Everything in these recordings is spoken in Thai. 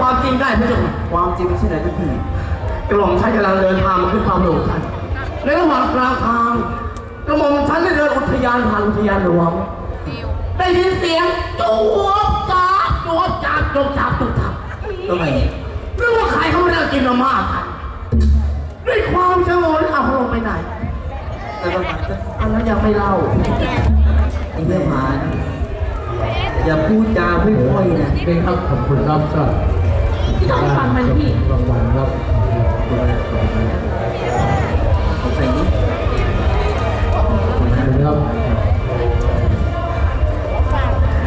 ความจริงได้พระเจ้าค่ะความจริงไม่ใช่ไหนท่านพี่กระหม่อมฉันกำลังเดินทางมาขึ้นความหลงชันในระหว่างกลางทางกระหม่อมฉันได้เดินอุทยานผ่านอุทยานหลวงได้ยินเสียงจูบจ้าบจูบจ้าบจูบจ้าบจูบจ้าบทำไมเรื่องว่าใครเขาไม่ได้กินมาม่ากันด้วยความชงนเอาลงไปไหนแต่ประมาณก็อันนั้นยังไม่เล่าไอ้เรื่องหานอย่าพูดจาไม่ค่อยๆนะเป็นครับขอบคุณครับก็ พี่ต้องฟังมันพี่รางวัลครับเอาใส่นี้ขอบคุณครับ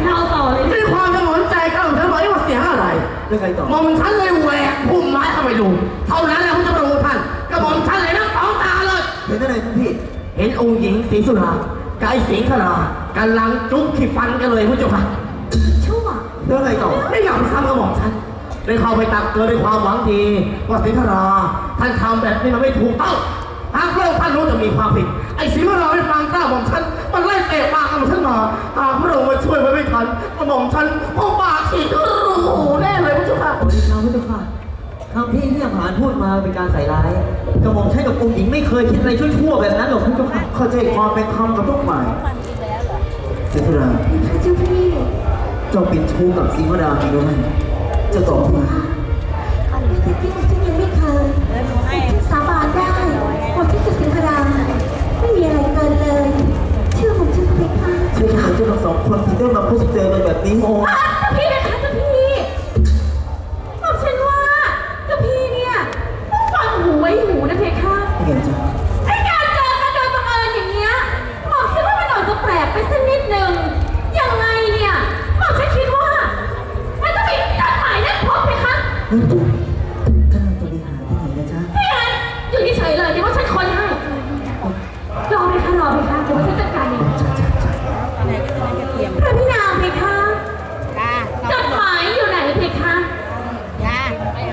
เราต่อเลยด้วยความชงนใจก็ฉันบอกว่าเสียงอะไรเรื่องใครต่อหม่อมฉันเลยแหวกพุ่มไม้เข้าไปดูเท่านั้นแหละพระเจ้าประท่านกระหม่อมฉันเลยนั่งสองตาเลยเห็นอะไรท่านพี่เห็นองค์หญิงศรีสุดากับไอ้สิงห์ขลากำลังจุ๊บขี้ฟันกันเลยพระเจ้าค่ะชั่วเรื่องอะไรต่อไม่ยอมซ้ำกระหม่อมฉัน เลยเข้าไปตักเตือนด้วยความหวังดีว่าสิงห์ขลาท่านทำแบบนี้มันไม่ถูกต้องหากโลกท่านรู้จะมีความผิด ไอ้สิงห์ขลาไม่ฟังกล้าหม่อมฉันมันไล่เตะปากกระหม่อมฉันมาหากพระองค์มาช่วยไว้ไม่ทันกระหม่อมฉันคงปากฉีกรูแน่เลยพระเจ้าค่ะขอดีครับพระเจ้าค่ะคำที่เนี่ยผานพูดมาเป็นการใส่ร้ายกระหม่อมใช้กับองค์หญิงไม่เคยคิดอะไรชั่วๆแบบนั้นหรอกพระเจ้าค่ะเข้าใจความเป็นธรรมกับทุกฝ่ายสิงห์ราเจ้าพี่เจ้าเป็นชู้กับสิงห์ราจริงหรือไม่เจ้าตอบมา คะนั่นตัวท่านนางจะไปหาที่ไหนนะจ๊ะไม่งั้นอยู่เฉยๆเลยเดี๋ยวว่าฉันคนให้รอไหมคะรอไหมคะเดี๋ยวว่าฉันจัดการเองพระพี่นางเพคะจดหมายอยู่ไหนเพคะ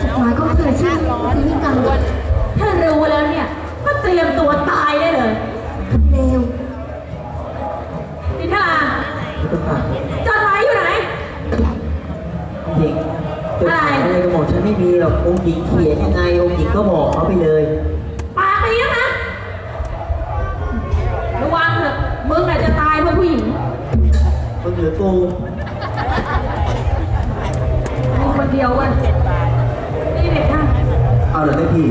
จดหมายก็เกิดชื่อคุณนิกังถ้ารู้แล้วเนี่ยก็เตรียมตัวตายได้เลยเร็วนิทรา พระเจ้าค่ะ จดหมายอยู่ไหน เด็กจะถามอะ ไรกับหมอฉันไม่มีหรอกองค์หญิงเขียนยังไงองค์หญิงก็บอกเขาไปเลย ปากดีนะ ระวังเถอะมึงอาจจะตายเพราะผู้หญิงมันเหลือกูมีคนเดียวเว้ยนี่เลยค่ะเอาเลยท่านพี่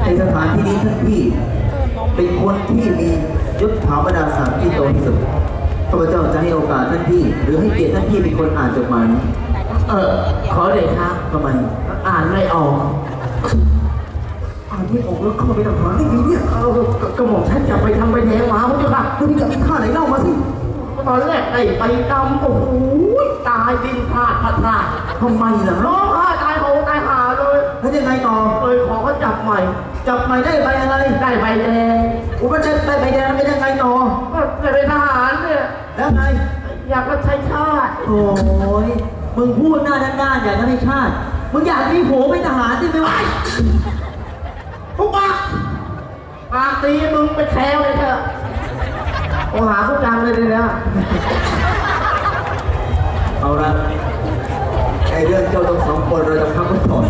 ในสถานที่นี้ท่านพี่ เป็นคนที่มียศถาบรรดาศักดิ์ที่โตที่สุดข้าพเจ้าจะให้โอกาสท่านพี่ หรือให้เกียรติท่านพี่เป็นคนอ่านจดหมายนี้ เออ ขอเดชะ ทำไมอ่านไม่ออก อ่านไม่ออกแล้วเข้าไปทำหาได้ไงเนี่ยเอากกระหม่อมฉันจะไปทำไปแทงหมาพระเจ้าค่ะแล้วนี่จะมีท่าไหนเล่ามาสิตอนแรกได้ไปดำโอ้โหตายดินพลาดพลาดพลาดทำไมล่ะร้องไห้ตายโหงตายหาเลยแล้วยังไงต่อเลยขอเขาจับใหม่ จับใหม่ได้ใบอะไร ได้ใบแดงอุปชัยได้ใบแดงเป็นยังไงต่อก็จะเป็นทหารเนี่ยแล้วไงอยากรับใช้ชาติโอ้ย มึงพูดหน้าด้านๆอย่างนั้นไม่ชาติ มึงอยากมีผัวเป็นทหารใช่ไหมวะทุกปากปากตีมึงไปแคล้วเลยเถอะโอหาทุกจังเลยเนี่ยเอาละไอเรื่องเจ้าทั้งสองคนเราจะพักไว้ก่อน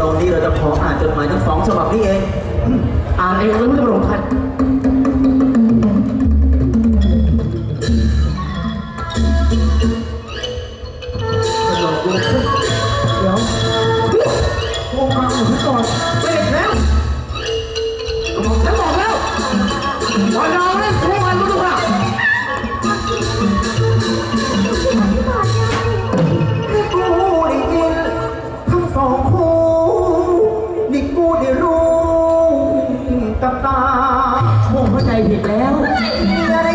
ตอนนี้เราจะขออ่านจดหมายทั้งสองฉบับนี้เอง อ่านเองเลยไม่ ผิดแล้ว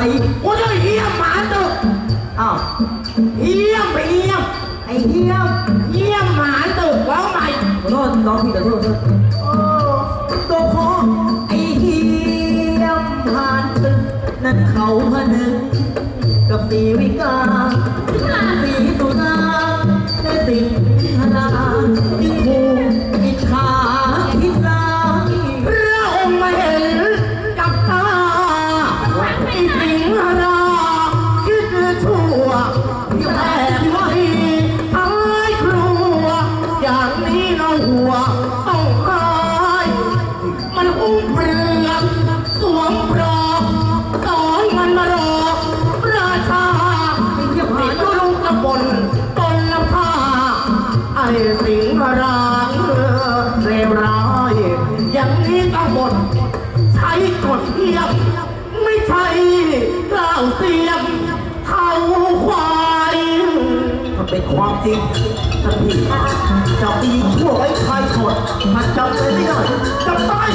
อะไรกูจะเยี่ยมหมาตกอ้าวเยี่ยมไปเยี่ยมไอ้เหี้ยเยี่ยมหมาตึกแล้วใหม่ขอโทษน้องพี่ขอโทษขอโทษก็เพราะไอ้เหี้ยผ่านตึกนั้นเขาพนึกกับสีวิกา สิงหรางเร็วร้ายอย่างนี้ต้องหมดใช้กดเทียบไม่ใช่เล่าเสียมเท่าควายมันเป็นความจริงท่านพี่จับดีชั่วไว้ใครกดมันจำเลยไม่ได้จะตาย